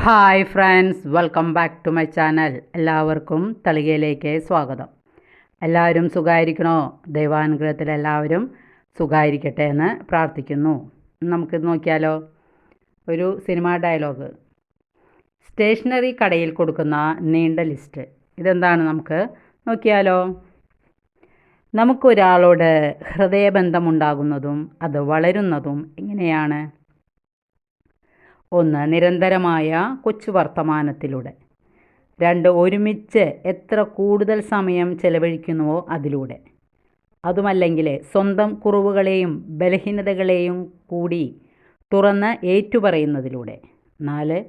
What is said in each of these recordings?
Hi friends welcome back to my channel. എല്ലാവർക്കും തളികയിലേക്ക് സ്വാഗതം. എല്ലാവരും സുഖമായിരിക്കണോ ദൈവാനുഗ്രഹത്തിൽ എല്ലാവരും സുഖമായിരിക്കട്ടെ എന്ന് പ്രാർത്ഥിക്കുന്നു. നമുക്ക് നോക്കിയാലോ? ഒരു സിനിമാ ഡയലോഗ്. സ്റ്റേഷനറി കടയിൽ കൊടുക്കുന്ന നീണ്ട ലിസ്റ്റ്. ഇതെന്താണ് നമുക്ക് നോക്കിയാലോ? നമുക്കൊരാളോട് ഹൃദയബന്ധമുണ്ടാകുന്നതും അത് വളരുന്നതും എങ്ങനെയാണ്? ഒന്ന് നിരന്തരമായ കൊച്ചു വർത്തമാനത്തിലൂടെ. രണ്ട് ഒരുമിച്ച് എത്ര കൂടുതൽ സമയം ചെലവഴിക്കുന്നുവോ അതിലൂടെ. അതുമല്ലെങ്കിൽ സ്വന്തം കുറവുകളെയും ബലഹീനതകളെയും കൂടി തുറന്ന് ഏറ്റുപറയുന്നതിലൂടെ. നാല്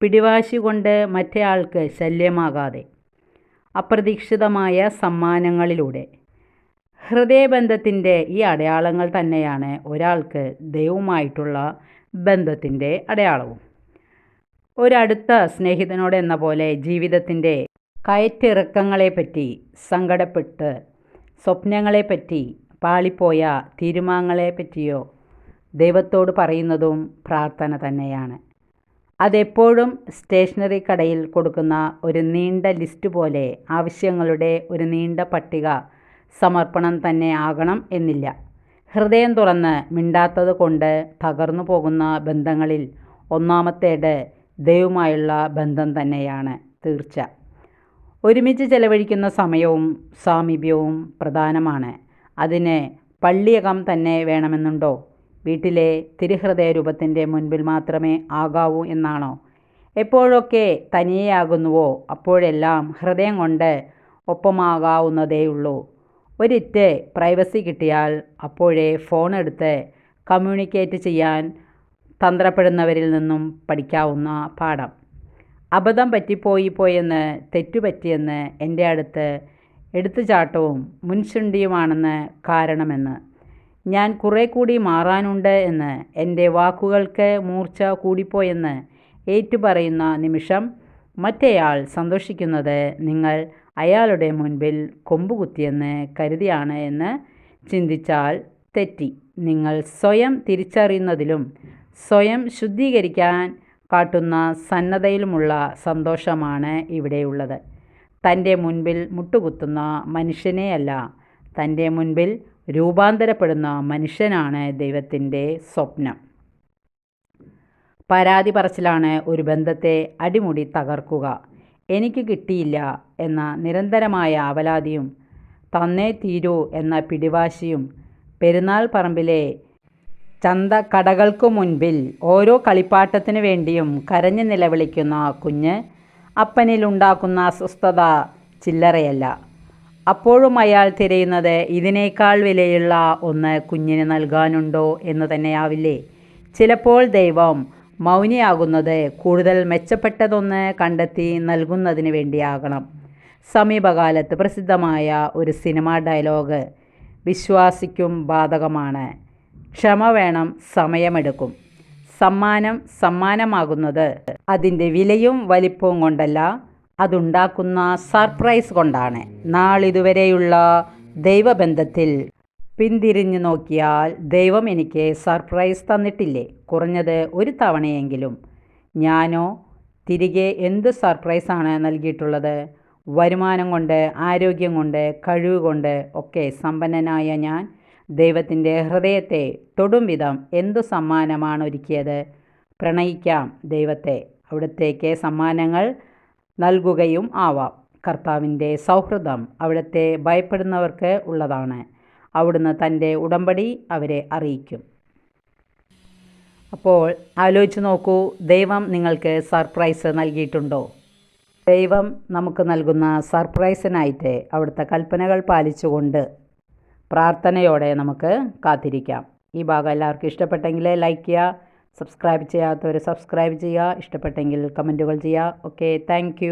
പിടിവാശി കൊണ്ട് മറ്റേയാൾക്ക് ശല്യമാകാതെ അപ്രതീക്ഷിതമായ സമ്മാനങ്ങളിലൂടെ. ഹൃദയബന്ധത്തിന്റെ ഈ അടയാളങ്ങൾ തന്നെയാണ് ഒരാൾക്ക് ദൈവവുമായിട്ടുള്ള ബന്ധത്തിന്റെ അടയാളവും. ഒരടുത്ത സ്നേഹിതനോട് എന്ന പോലെ ജീവിതത്തിന്റെ കയറ്റിറക്കങ്ങളെപ്പറ്റി സങ്കടപ്പെട്ട് സ്വപ്നങ്ങളെപ്പറ്റി പാളിപ്പോയ തീരുമാനങ്ങളെപ്പറ്റിയോ ദൈവത്തോട് പറയുന്നതും പ്രാർത്ഥന തന്നെയാണ്. അതെപ്പോഴും സ്റ്റേഷനറി കടയിൽ കൊടുക്കുന്ന ഒരു നീണ്ട ലിസ്റ്റ് പോലെ ആവശ്യങ്ങളുടെ ഒരു നീണ്ട പട്ടിക സമർപ്പണം തന്നെ ആകണം എന്നില്ല. ഹൃദയം തുറന്ന് മിണ്ടാത്തത് കൊണ്ട് തകർന്നു പോകുന്ന ബന്ധങ്ങളിൽ ഒന്നാമത്തേത് ദൈവമായുള്ള ബന്ധം തന്നെയാണ് തീർച്ച. ഒരുമിച്ച് ചെലവഴിക്കുന്ന സമയവും സാമീപ്യവും പ്രധാനമാണ്. അതിന് പള്ളിയകം തന്നെ വേണമെന്നുണ്ടോ? വീട്ടിലെ തിരുഹൃദയ രൂപത്തിന്റെ മുൻപിൽ മാത്രമേ ആകാവൂ എന്നാണോ? എപ്പോഴൊക്കെ തനിയെയാകുന്നുവോ അപ്പോഴെല്ലാം ഹൃദയം കൊണ്ട് ഒപ്പമാകാവുന്നതേയുള്ളൂ. ഒരിറ്റ് പ്രൈവസി കിട്ടിയാൽ അപ്പോഴേ ഫോൺ എടുത്ത് കമ്മ്യൂണിക്കേറ്റ് ചെയ്യാൻ തന്ത്രപ്പെടുന്നവരിൽ നിന്നും പഠിക്കാവുന്ന പാഠം. അബദ്ധം പറ്റിപ്പോയി പോയെന്ന് തെറ്റുപറ്റിയെന്ന് എന്റെ അടുത്ത് എടുത്തുചാട്ടവും മുൻശുണ്ടിയുമാണെന്ന് കാരണമെന്ന്. ഞാൻ കുറേ കൂടി മാറാനുണ്ട് എന്ന് എന്റെ വാക്കുകൾക്ക് മൂർച്ച കൂടിപ്പോയെന്ന് ഏറ്റുപറയുന്ന നിമിഷം മറ്റേയാൾ സന്തോഷിക്കുന്നത് നിങ്ങൾ അയാളുടെ മുൻപിൽ കൊമ്പുകുത്തിയെന്ന് കരുതിയാണ് എന്ന് ചിന്തിച്ചാൽ തെറ്റി. നിങ്ങൾ സ്വയം തിരിച്ചറിയുന്നതിലും സ്വയം ശുദ്ധീകരിക്കാൻ കാട്ടുന്ന സന്നദ്ധയിലുമുള്ള സന്തോഷമാണ് ഇവിടെയുള്ളത് തന്റെ മുൻപിൽ മുട്ടുകുത്തുന്ന മനുഷ്യനെയല്ല തന്റെ മുൻപിൽ രൂപാന്തരപ്പെടുന്ന മനുഷ്യനാണ് ദൈവത്തിന്റെ സ്വപ്നം. പരാതി പറച്ചിലാണ് ഒരു ബന്ധത്തെ അടിമുടി തകർക്കുക. എനിക്ക് കിട്ടിയില്ല എന്ന നിരന്തരമായ അവലാതിയും തന്നേ തീരൂ എന്ന പിടിവാശിയും പെരുന്നാൾ പറമ്പിലെ ചന്ത കടകൾക്കു മുൻപിൽ ഓരോ കളിപ്പാട്ടത്തിനു വേണ്ടിയും കരഞ്ഞു നിലവിളിക്കുന്ന കുഞ്ഞ് അപ്പനിലുണ്ടാക്കുന്ന അസ്വസ്ഥത ചില്ലറയല്ല. അപ്പോഴും അയാൾ തിരയുന്നത് ഇതിനേക്കാൾ വിലയുള്ള ഒന്ന് കുഞ്ഞിന് നൽകാനുണ്ടോ എന്ന് തന്നെയാവില്ലേ? ചിലപ്പോൾ ദൈവം മൗനിയാകുന്നത് കൂടുതൽ മെച്ചപ്പെട്ടതൊന്ന് കണ്ടെത്തി നൽകുന്നതിന് വേണ്ടിയാകണം. സമീപകാലത്ത് പ്രസിദ്ധമായ ഒരു സിനിമാ ഡയലോഗ് വിശ്വാസിക്കും ബാധകമാണ്. ക്ഷമ വേണം സമയമെടുക്കും. സമ്മാനം സമ്മാനമാകുന്നത് അതിന്റെ വിലയും വലിപ്പവും കൊണ്ടല്ല അതുണ്ടാക്കുന്ന സർപ്രൈസ് കൊണ്ടാണ്. നാളിതുവരെയുള്ള ദൈവബന്ധത്തിൽ പിന്തിരിഞ്ഞു നോക്കിയാൽ ദൈവം എനിക്ക് സർപ്രൈസ് തന്നിട്ടില്ലേ? കുറഞ്ഞത് ഒരു തവണയെങ്കിലും. ഞാനോ? തിരികെ എന്ത് സർപ്രൈസാണ് നൽകിയിട്ടുള്ളത്? വരുമാനം കൊണ്ട് ആരോഗ്യം കൊണ്ട് കഴിവ് കൊണ്ട് ഒക്കെ സമ്പന്നനായ ഞാൻ ദൈവത്തിന്റെ ഹൃദയത്തെ തൊടും വിധം എന്തു സമ്മാനമാണ് ഒരുക്കിയത്? പ്രണയിക്കാം ദൈവത്തെ. അവിടത്തേക്ക് സമ്മാനങ്ങൾ നൽകുകയും ആവാം. കർത്താവിന്റെ സൗഹൃദം അവിടുത്തെ ഭയപ്പെടുന്നവർക്ക് ഉള്ളതാണ്. അവിടുന്ന് തന്റെ ഉടമ്പടി അവരെ അറിയിക്കും. അപ്പോൾ ആലോചിച്ച് നോക്കൂ ദൈവം നിങ്ങൾക്ക് സർപ്രൈസ് നൽകിയിട്ടുണ്ടോ? ദൈവം നമുക്ക് നൽകുന്ന സർപ്രൈസിനായിട്ട് അവിടുത്തെ കൽപ്പനകൾ പാലിച്ചുകൊണ്ട് പ്രാർത്ഥനയോടെ നമുക്ക് കാത്തിരിക്കാം. ഈ ഭാഗം എല്ലാവർക്കും ഇഷ്ടപ്പെട്ടെങ്കിൽ ലൈക്ക് ചെയ്യുക സബ്സ്ക്രൈബ് ചെയ്യാത്തവർ സബ്സ്ക്രൈബ് ചെയ്യുക ഇഷ്ടപ്പെട്ടെങ്കിൽ കമന്റുകൾ ചെയ്യുക. Okay thank